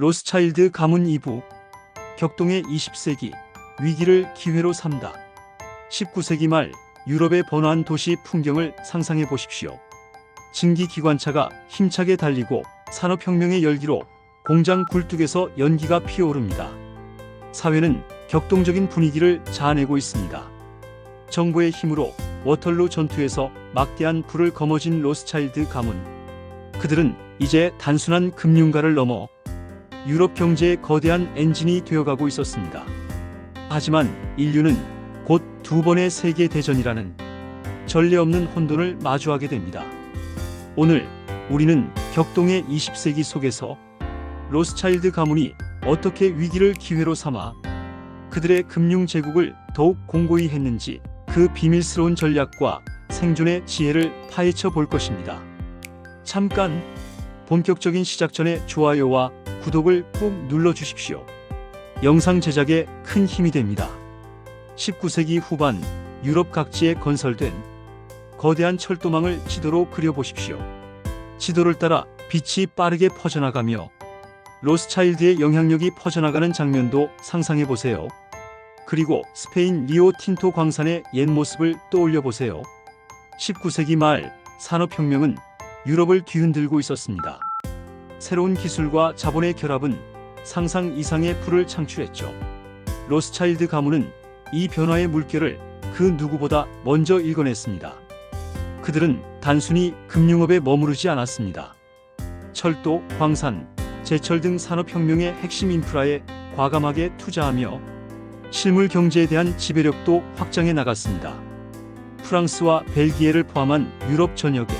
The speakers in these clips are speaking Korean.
로스차일드 가문 2부 격동의 20세기 위기를 기회로 삼다 19세기 말 유럽의 번화한 도시 풍경을 상상해 보십시오. 증기 기관차가 힘차게 달리고 산업혁명의 열기로 공장 굴뚝에서 연기가 피어오릅니다. 사회는 격동적인 분위기를 자아내고 있습니다. 정부의 힘으로 워털루 전투에서 막대한 불을 거머쥔 로스차일드 가문. 그들은 이제 단순한 금융가를 넘어 유럽 경제의 거대한 엔진이 되어가고 있었습니다. 하지만 인류는 곧 두 번의 세계 대전이라는 전례 없는 혼돈을 마주하게 됩니다. 오늘 우리는 격동의 20세기 속에서 로스차일드 가문이 어떻게 위기를 기회로 삼아 그들의 금융 제국을 더욱 공고히 했는지 그 비밀스러운 전략과 생존의 지혜를 파헤쳐 볼 것입니다. 잠깐 본격적인 시작 전에 좋아요와 구독을 꼭 눌러 주십시오. 영상 제작에 큰 힘이 됩니다. 19세기 후반 유럽 각지에 건설된 거대한 철도망을 지도로 그려보십시오. 지도를 따라 빛이 빠르게 퍼져나가며 로스차일드의 영향력이 퍼져나가는 장면도 상상해 보세요. 그리고 스페인 리오 틴토 광산의 옛 모습을 떠올려 보세요. 19세기 말 산업혁명은 유럽을 뒤흔들고 있었습니다. 새로운 기술과 자본의 결합은 상상 이상의 풀을 창출했죠. 로스차일드 가문은 이 변화의 물결을 그 누구보다 먼저 읽어냈습니다. 그들은 단순히 금융업에 머무르지 않았습니다. 철도, 광산, 제철 등 산업혁명의 핵심 인프라에 과감하게 투자하며 실물 경제에 대한 지배력도 확장해 나갔습니다. 프랑스와 벨기에를 포함한 유럽 전역에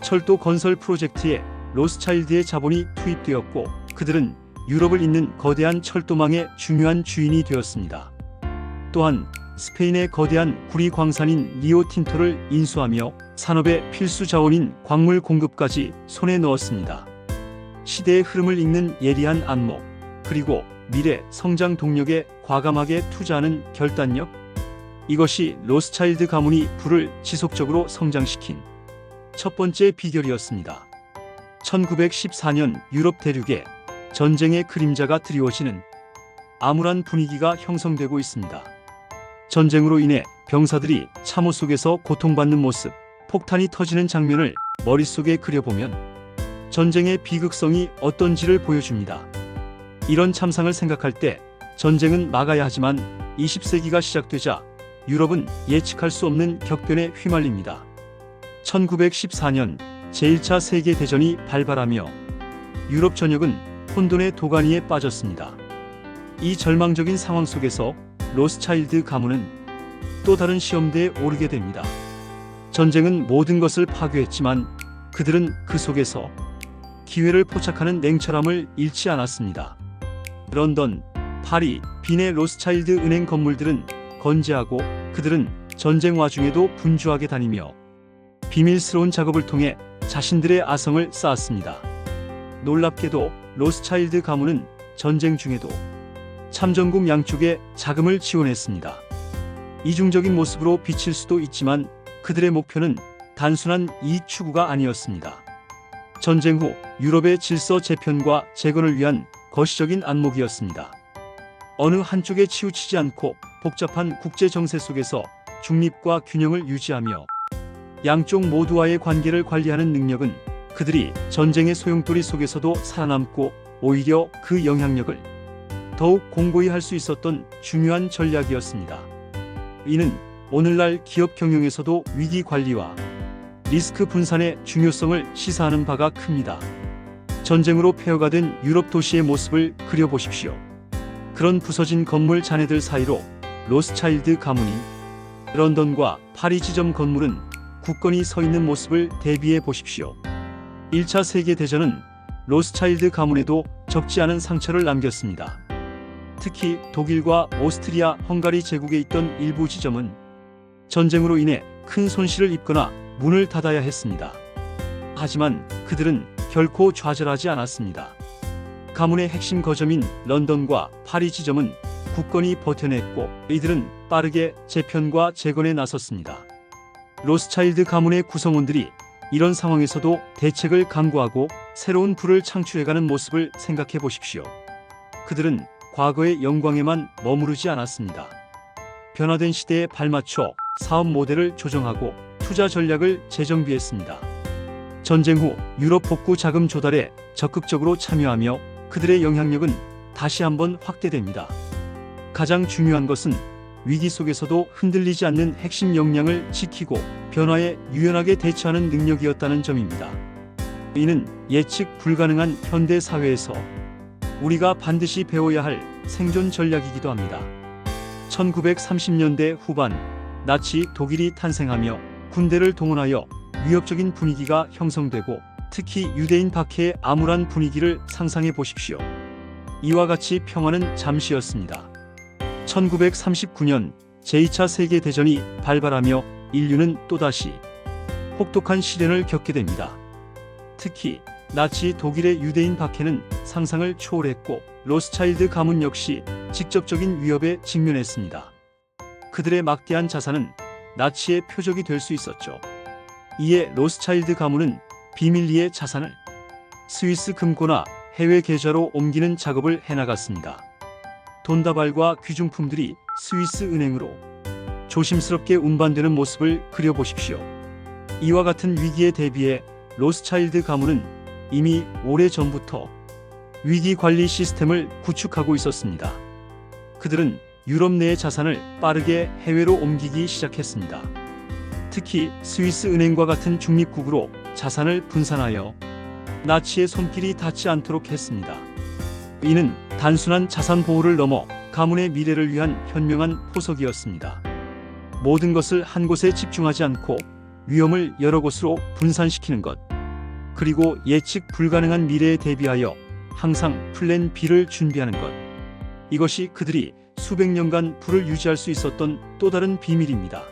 철도 건설 프로젝트에 로스차일드의 자본이 투입되었고 그들은 유럽을 잇는 거대한 철도망의 중요한 주인이 되었습니다. 또한 스페인의 거대한 구리 광산인 리오 틴토를 인수하며 산업의 필수 자원인 광물 공급까지 손에 넣었습니다. 시대의 흐름을 읽는 예리한 안목, 그리고 미래 성장 동력에 과감하게 투자하는 결단력? 이것이 로스차일드 가문이 부를 지속적으로 성장시킨 첫 번째 비결이었습니다. 1914년 유럽 대륙에 전쟁의 그림자가 드리워지는 암울한 분위기가 형성되고 있습니다. 전쟁으로 인해 병사들이 참호 속에서 고통받는 모습, 폭탄이 터지는 장면을 머릿속에 그려보면 전쟁의 비극성이 어떤지를 보여줍니다. 이런 참상을 생각할 때 전쟁은 막아야 하지만 20세기가 시작되자 유럽은 예측할 수 없는 격변에 휘말립니다. 1914년 제1차 세계대전이 발발하며 유럽 전역은 혼돈의 도가니에 빠졌습니다. 이 절망적인 상황 속에서 로스차일드 가문은 또 다른 시험대에 오르게 됩니다. 전쟁은 모든 것을 파괴했지만 그들은 그 속에서 기회를 포착하는 냉철함을 잃지 않았습니다. 런던, 파리, 빈의 로스차일드 은행 건물들은 건재하고 그들은 전쟁 와중에도 분주하게 다니며 비밀스러운 작업을 통해 자신들의 아성을 쌓았습니다. 놀랍게도 로스차일드 가문은 전쟁 중에도 참전국 양쪽에 자금을 지원했습니다. 이중적인 모습으로 비칠 수도 있지만 그들의 목표는 단순한 이익 추구가 아니었습니다. 전쟁 후 유럽의 질서 재편과 재건을 위한 거시적인 안목이었습니다. 어느 한쪽에 치우치지 않고 복잡한 국제 정세 속에서 중립과 균형을 유지하며 양쪽 모두와의 관계를 관리하는 능력은 그들이 전쟁의 소용돌이 속에서도 살아남고 오히려 그 영향력을 더욱 공고히 할 수 있었던 중요한 전략이었습니다. 이는 오늘날 기업 경영에서도 위기 관리와 리스크 분산의 중요성을 시사하는 바가 큽니다. 전쟁으로 폐허가 된 유럽 도시의 모습을 그려보십시오. 그런 부서진 건물 잔해들 사이로 로스차일드 가문이 런던과 파리 지점 건물은 굳건히 서 있는 모습을 대비해 보십시오. 1차 세계대전은 로스차일드 가문에도 적지 않은 상처를 남겼습니다. 특히 독일과 오스트리아, 헝가리 제국에 있던 일부 지점은 전쟁으로 인해 큰 손실을 입거나 문을 닫아야 했습니다. 하지만 그들은 결코 좌절하지 않았습니다. 가문의 핵심 거점인 런던과 파리 지점은 굳건히 버텨냈고 이들은 빠르게 재편과 재건에 나섰습니다. 로스차일드 가문의 구성원들이 이런 상황에서도 대책을 강구하고 새로운 부를 창출해가는 모습을 생각해 보십시오. 그들은 과거의 영광에만 머무르지 않았습니다. 변화된 시대에 발맞춰 사업 모델을 조정하고 투자 전략을 재정비했습니다. 전쟁 후 유럽 복구 자금 조달에 적극적으로 참여하며 그들의 영향력은 다시 한번 확대됩니다. 가장 중요한 것은 위기 속에서도 흔들리지 않는 핵심 역량을 지키고 변화에 유연하게 대처하는 능력이었다는 점입니다. 이는 예측 불가능한 현대 사회에서 우리가 반드시 배워야 할 생존 전략이기도 합니다. 1930년대 후반 나치 독일이 탄생하며 군대를 동원하여 위협적인 분위기가 형성되고 특히 유대인 박해의 암울한 분위기를 상상해 보십시오. 이와 같이 평화는 잠시였습니다. 1939년 제2차 세계대전이 발발하며 인류는 또다시 혹독한 시련을 겪게 됩니다. 특히 나치 독일의 유대인 박해는 상상을 초월했고 로스차일드 가문 역시 직접적인 위협에 직면했습니다. 그들의 막대한 자산은 나치의 표적이 될 수 있었죠. 이에 로스차일드 가문은 비밀리에 자산을 스위스 금고나 해외 계좌로 옮기는 작업을 해나갔습니다. 돈다발과 귀중품들이 스위스 은행으로 조심스럽게 운반되는 모습을 그려보십시오. 이와 같은 위기에 대비해 로스차일드 가문은 이미 오래 전부터 위기 관리 시스템을 구축하고 있었습니다. 그들은 유럽 내의 자산을 빠르게 해외로 옮기기 시작했습니다. 특히 스위스 은행과 같은 중립국으로 자산을 분산하여 나치의 손길이 닿지 않도록 했습니다. 이는 단순한 자산 보호를 넘어 가문의 미래를 위한 현명한 포석이었습니다. 모든 것을 한 곳에 집중하지 않고 위험을 여러 곳으로 분산시키는 것. 그리고 예측 불가능한 미래에 대비하여 항상 플랜 B를 준비하는 것. 이것이 그들이 수백 년간 부를 유지할 수 있었던 또 다른 비밀입니다.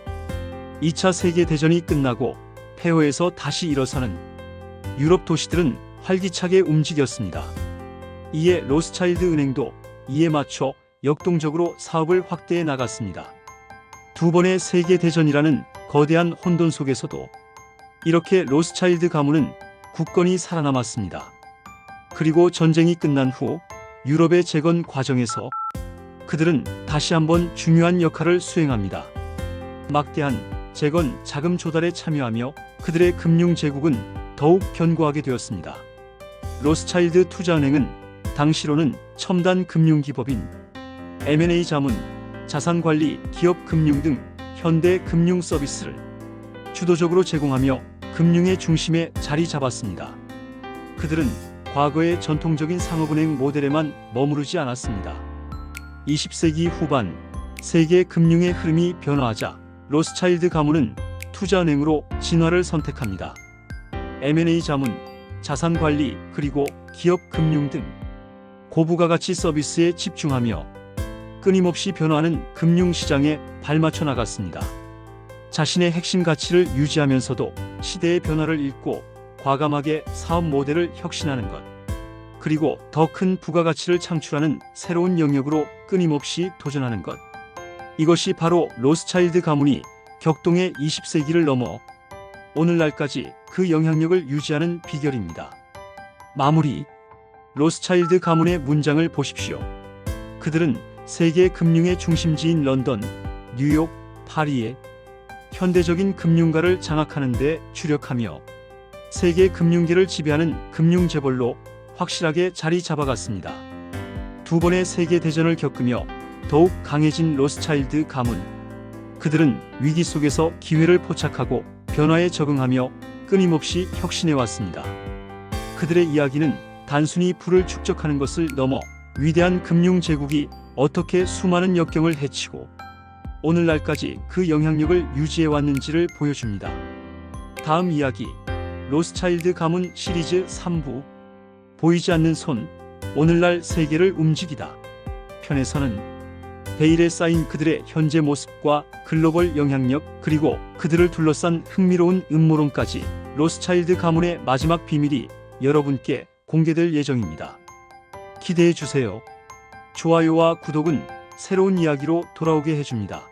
2차 세계대전이 끝나고 폐허에서 다시 일어서는 유럽 도시들은 활기차게 움직였습니다. 이에 로스차일드 은행도 이에 맞춰 역동적으로 사업을 확대해 나갔습니다. 두 번의 세계 대전이라는 거대한 혼돈 속에서도 이렇게 로스차일드 가문은 굳건히 살아남았습니다. 그리고 전쟁이 끝난 후 유럽의 재건 과정에서 그들은 다시 한번 중요한 역할을 수행합니다. 막대한 재건 자금 조달에 참여하며 그들의 금융 제국은 더욱 견고하게 되었습니다. 로스차일드 투자은행은 당시로는 첨단 금융기법인 M&A 자문, 자산관리, 기업 금융 등 현대 금융 서비스를 주도적으로 제공하며 금융의 중심에 자리 잡았습니다. 그들은 과거의 전통적인 상업은행 모델에만 머무르지 않았습니다. 20세기 후반 세계 금융의 흐름이 변화하자 로스차일드 가문은 투자은행으로 진화를 선택합니다. M&A 자문, 자산 관리, 그리고 기업 금융 등 고부가 가치 서비스에 집중하며 끊임없이 변화하는 금융 시장에 발맞춰 나갔습니다. 자신의 핵심 가치를 유지하면서도 시대의 변화를 읽고 과감하게 사업 모델을 혁신하는 것. 그리고 더 큰 부가가치를 창출하는 새로운 영역으로 끊임없이 도전하는 것. 이것이 바로 로스차일드 가문이 격동의 20세기를 넘어 오늘날까지 그 영향력을 유지하는 비결입니다. 마무리. 로스차일드 가문의 문장을 보십시오. 그들은 세계 금융의 중심지인 런던, 뉴욕, 파리에 현대적인 금융가를 장악하는 데 주력하며 세계 금융계를 지배하는 금융재벌로 확실하게 자리 잡아갔습니다. 두 번의 세계 대전을 겪으며 더욱 강해진 로스차일드 가문. 그들은 위기 속에서 기회를 포착하고 변화에 적응하며 끊임없이 혁신해 왔습니다. 그들의 이야기는 단순히 부를 축적하는 것을 넘어 위대한 금융 제국이 어떻게 수많은 역경을 헤치고 오늘날까지 그 영향력을 유지해 왔는지를 보여줍니다. 다음 이야기 로스차일드 가문 시리즈 3부 보이지 않는 손 오늘날 세계를 움직이다 편에서는 베일에 쌓인 그들의 현재 모습과 글로벌 영향력 그리고 그들을 둘러싼 흥미로운 음모론까지 로스차일드 가문의 마지막 비밀이 여러분께 공개될 예정입니다. 기대해 주세요. 좋아요와 구독은 새로운 이야기로 돌아오게 해줍니다.